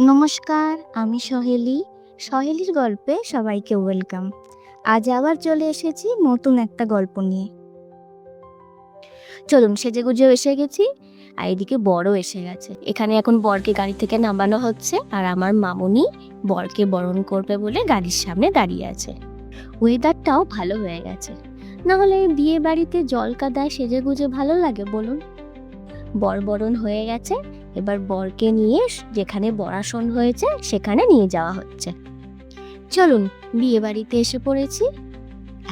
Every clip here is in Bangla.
নমস্কার, আমি সহেলি। সহেলির গল্পে সবাইকে ওয়েলকাম। আজ আবার চলে এসেছি নতুন একটা গল্প নিয়ে। চলুন, সেজে গুজেও এসে গেছি। আর এদিকে বড় এসে গেছে। এখানে এখন বরকে গাড়ি থেকে নামানো হচ্ছে আর আমার মামুনি বরকে বরণ করবে বলে গাড়ির সামনে দাঁড়িয়ে আছে। ওয়েদারটাও ভালো হয়ে গেছে। না হলে বিয়ে বাড়িতে জল কাদায় সেজে গুজে ভালো লাগে, বলুন। বর বরণ হয়ে গেছে। এবার বরকে নিয়ে যেখানে বরাসন হয়েছে, সেখানে নিয়ে যাওয়া হচ্ছে। চলুন, বিয়ে বাড়িতে এসে পড়েছি।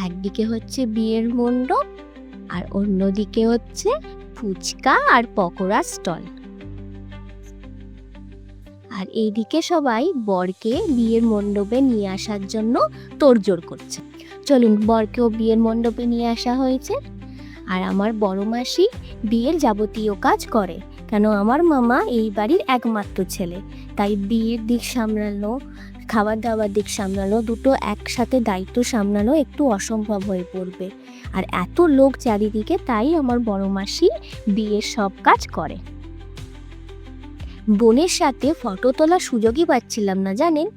একদিকে হচ্ছে বিয়ের মণ্ডপ, আর অন্যদিকে হচ্ছে ফুচকা আর পকোড়া স্টল। আর এইদিকে সবাই বরকে বিয়ের মণ্ডপে নিয়ে আসার জন্য তোড়জোড় করছে। চলুন, বরকেও বিয়ের মণ্ডপে নিয়ে আসা হয়েছে। আর আমার বড় মাসি বিয়ের যাবতীয় কাজ করে। কেন আমার মামা এই বাড়ির একমাত্র ছেলে। তাই বিয়ের দিক সামলানো খাবার দাবার দিক সামলানো দুটো একসাথে দায়িত্ব সামলানো একটু অসম্ভব হয়ে পড়বে। আর এত লোক চারিদিকে তাই আমার বড় মাসি বিয়ের সব কাজ করে। বোনের সাথে ফটো তোলার সুযোগই পাচ্ছিলাম না, জানেন?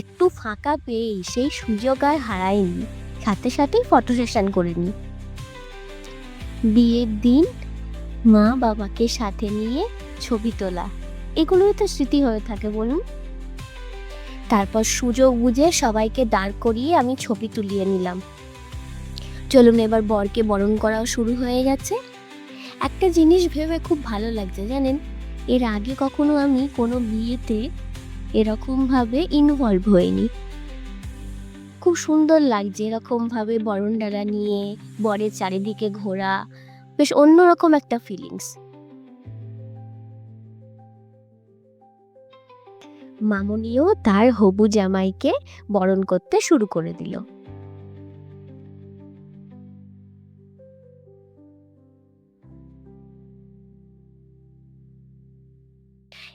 একটু ফাঁকা পেয়েই সেই সুযোগ আর হারাইনি। সাথে সাথেই ফটো সেশন করে নিই বিয়ের দিন মা বাবাকে সাথে নিয়ে ছবি তোলা। এগুলোই তো স্মৃতি হয়ে থাকে বলুন। তারপর সুযোগ বুঝে সবাইকে দাঁড় করিয়ে আমি ছবি তুলিয়ে নিলাম। চলুন এবার বরকে বরণ করাও শুরু হয়ে গেছে। একটা জিনিস ভেবে খুব ভালো লাগছে জানেন, এর আগে কখনো আমি কোনো বিয়েতে এরকমভাবে ইনভলভ হইনি। খুব সুন্দর লাগছে এরকমভাবে বরণ ডালা নিয়ে, বরের চারিদিকে ঘোরা বেশ অন্যরকম একটা ফিলিংস মামনিও তার হবু জামাইকে বরণ করতে শুরু করে দিল।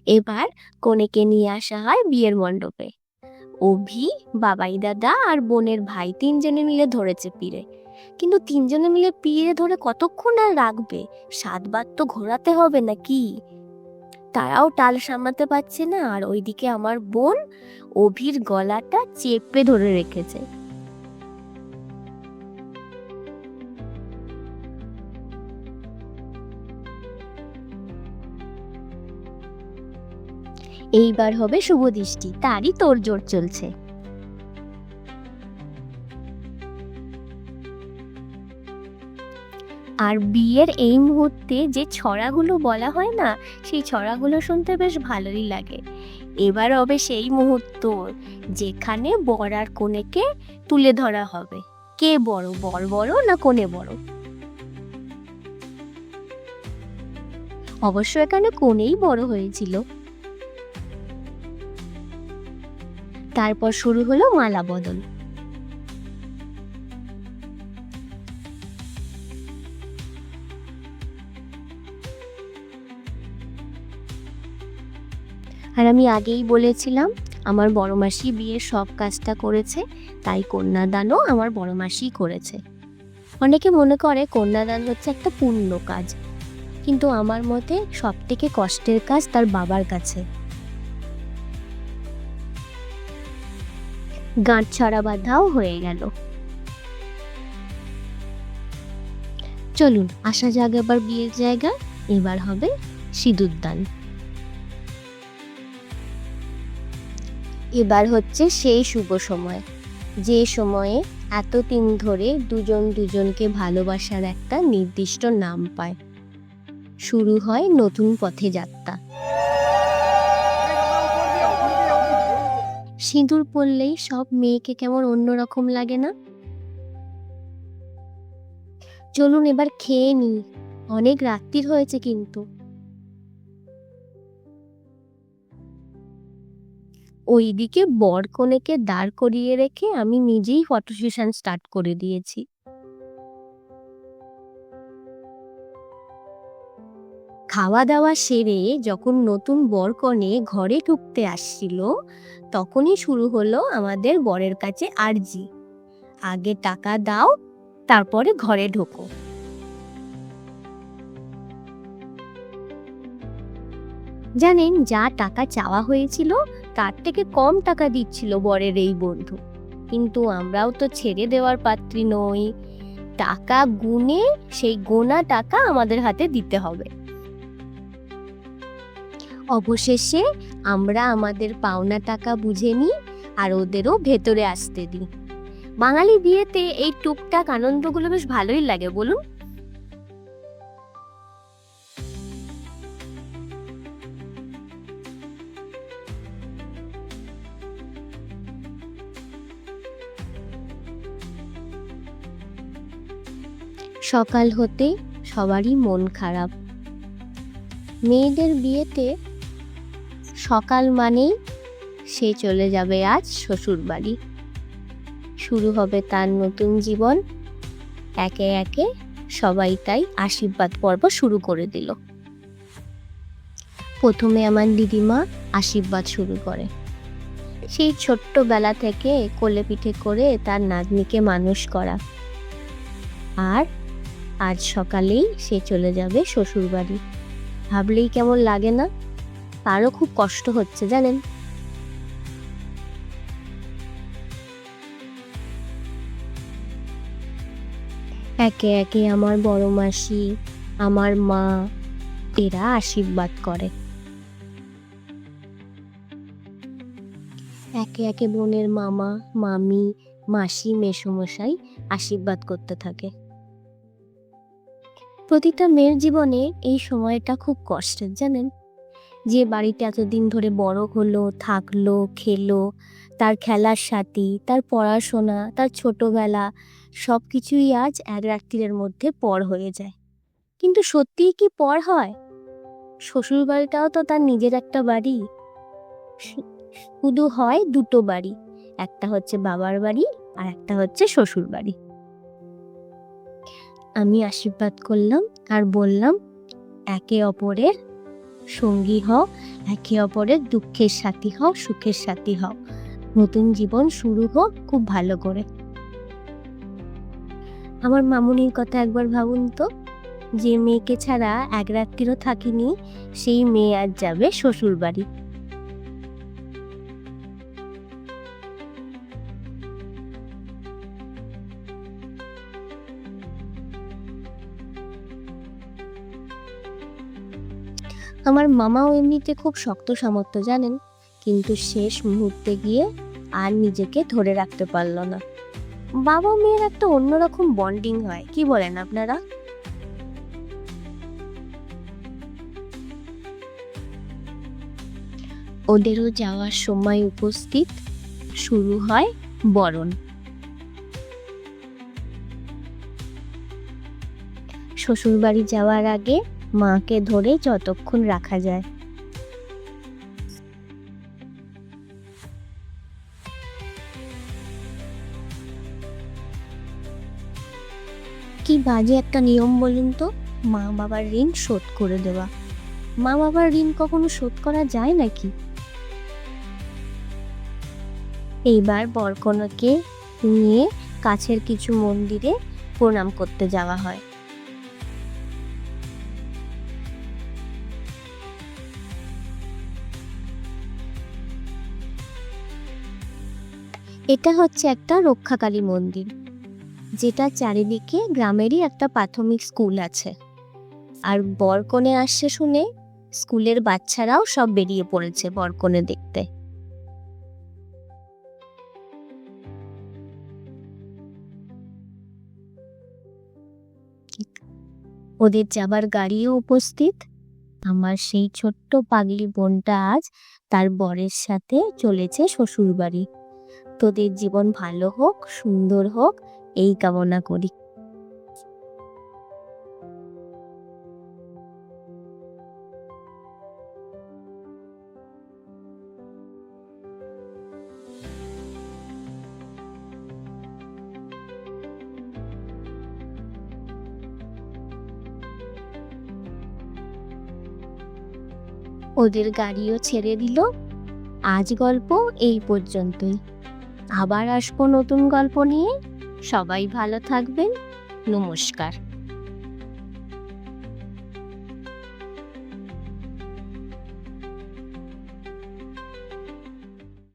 এবার কনেকে নিয়ে আসা হয় বিয়ের মণ্ডপে। অভি, বাবাই দাদা আর বোনের ভাই তিনজনে মিলে ধরেছে পিড়ে কিন্তু তিনজনে মিলে পিড়ে ধরে কতক্ষণ আর রাখবে? সাতবার তো ঘোরাতে হবে নাকি? তারাও টাল সামলাতে পারছে না, আর ওইদিকে আমার বোন অভির গলাটা চেপে ধরে রেখেছে। এইবার হবে শুভ দৃষ্টি, তারই তোড়জোড় চলছে। আর বিয়ের এই মুহূর্তে যে ছড়াগুলো বলা হয় না, সেই ছড়াগুলো শুনতে বেশ ভালোই লাগে। এবার হবে সেই মুহূর্ত যেখানে বর আর কনেকে তুলে ধরা হবে। কে বড়, বর বড় না কোনে বড়? অবশ্য এখানে কোনেই বড় হয়েছিল। তারপর শুরু হলো মালা বদল। আর আমি আগেই বলেছিলাম, আমার বড় মাসি বিয়ের সব কাজটা করেছে, তাই কন্যাদানও আমার বড় মাসিই করেছে। অনেকে মনে করে কন্যাদান হচ্ছে একটা পূর্ণ কাজ, কিন্তু আমার মতে সব থেকে কষ্টের কাজ তার বাবার কাছে। গাঁট ছড়া বাঁধাও হয়ে গেল। চলুন, আসা যাক এবার বিয়ের জায়গা, এবার হবে সিঁদুরদান। এবার হচ্ছে সেই শুভ সময়। যে সময়ে এতদিন ধরে দুজন দুজনকে ভালোবাসার একটা নির্দিষ্ট নাম পায়। শুরু হয় নতুন পথে যাত্রা। সিঁদুর পরলেই সব মেয়েকে কেমন অন্যরকম লাগে না? চলুন এবার খেয়ে নি অনেক রাত্রির হয়েছে কিন্তু। ওইদিকে বর কনেকে দাঁড় করিয়ে রেখে আমি নিজেই ফটো সেশন স্টার্ট করে দিয়েছি। খাওয়া দাওয়া সেরে যখন নতুন বর কনে ঘরে ঢুকতে আসছিল, তখনই শুরু হলো আমাদের বরের কাছে আরজি। আগে টাকা দাও, তারপরে ঘরে ঢোকো। জানেন, যা টাকা চাওয়া হয়েছিল, তার থেকে কম টাকা দিচ্ছিল বরের এই বন্ধু। কিন্তু আমরাও তো ছেড়ে দেওয়ার পাত্রী নই। টাকা গুনে সেই গোনা টাকা আমাদের হাতে দিতে হবে। অবশেষে আমরা আমাদের পাওনা টাকা বুঝে নিই আর ওদেরও ভেতরে আসতে দিই। বাঙালি বিয়েতে এই টুকটাক আনন্দগুলো বেশ ভালোই লাগে, বলুন? সকাল হতে সবারই মন খারাপ। মেয়েদের বিয়েতে সকাল মানেই সে চলে যাবে আজ শ্বশুর বাড়ি শুরু হবে তার নতুন জীবন। একে একে সবাই তাই আশীর্বাদ পর্ব শুরু করে দিল। প্রথমে আমার দিদিমা আশীর্বাদ শুরু করে। সেই ছোট্টবেলা থেকে কোলে পিঠে করে তার নাতনিকে মানুষ করা। আর আজ সকালেই সে চলে যাবে শ্বশুর বাড়ি ভাবলেই কেমন লাগে না? তারও খুব কষ্ট হচ্ছে, জানেন। একে একে আমার বড় মাসি, আমার মা, এরা আশীর্বাদ করে। একে একে বোনের মামা, মামি, মাসি, মেসমশাই আশীর্বাদ করতে থাকে। প্রতিটা মেয়ের জীবনে এই সময়টা খুব কষ্টের, জানেন? যে বাড়িতে এতদিন ধরে বড় হলো, থাকল, খেলো, তার খেলার সাথী, তার পড়াশোনা, তার ছোটবেলা সব কিছুই আজ এক রাত্রিরের মধ্যে পর হয়ে যায়। কিন্তু সত্যিই কি পর হয়? শ্বশুর বাড়িটাও তো তার নিজের একটা বাড়ি। শুধু হয় দুটো বাড়ি, একটা হচ্ছে বাবার বাড়ি আর একটা হচ্ছে শ্বশুর বাড়ি আমি আশীর্বাদ করলাম আর বললাম, একে অপরের সঙ্গী হও, একে অপরের দুঃখের সাথী হও, সুখের সাথী হও। নতুন জীবন শুরু হোক, খুব ভালো করে। আমার মামুনির কথা একবার ভাবুন তো, যে মেয়েকে ছাড়া এক রাত্রিরও থাকিনি, সেই মেয়ে আজ যাবে শ্বশুর বাড়ি আমার মামাও এমনিতে খুব শক্ত সামর্থ্য জানেন, কিন্তু শেষ মুহূর্তে গিয়ে আর নিজেকে ধরে রাখতে পারল না। বাবা মেয়ের একটা অন্যরকম বন্ডিং হয়, কি বলেন আপনারা? ওদেরও যাওয়ার সময় উপস্থিত শুরু হয় বরণ। শ্বশুরবাড়ি যাওয়ার আগে মাকে ধরে যতক্ষণ রাখা যায়। কি বাজে একটা নিয়ম বলুন তো? মা বাবার ঋণ শোধ করে দেওয়া। মা বাবার ঋণ কখনো শোধ করা যায় নাকি? এইবার বরকনাকে নিয়ে কাছের কিছু মন্দিরে প্রণাম করতে যাওয়া হয়। এটা হচ্ছে একটা রক্ষাকালী মন্দির, যেটা চারিদিকে গ্রামেরই একটা প্রাথমিক স্কুল আছে। আর বরকনে আসছে শুনে স্কুলের বাচ্চারাও সব বেরিয়ে পড়েছে বরকনে দেখতে। ওদের যাবার গাড়িও উপস্থিত। আমার সেই ছোট্ট পাগলি বোনটা আজ তার বরের সাথে চলেছে শ্বশুর বাড়ি তোদের জীবন ভালো হোক, সুন্দর হোক, এই কামনা করি। ওদের গাড়িও ছেড়ে দিল। আজ গল্প এই পর্যন্তই। আবার আসব নতুন গল্প নিয়ে। সবাই ভালো থাকবেন। নমস্কার।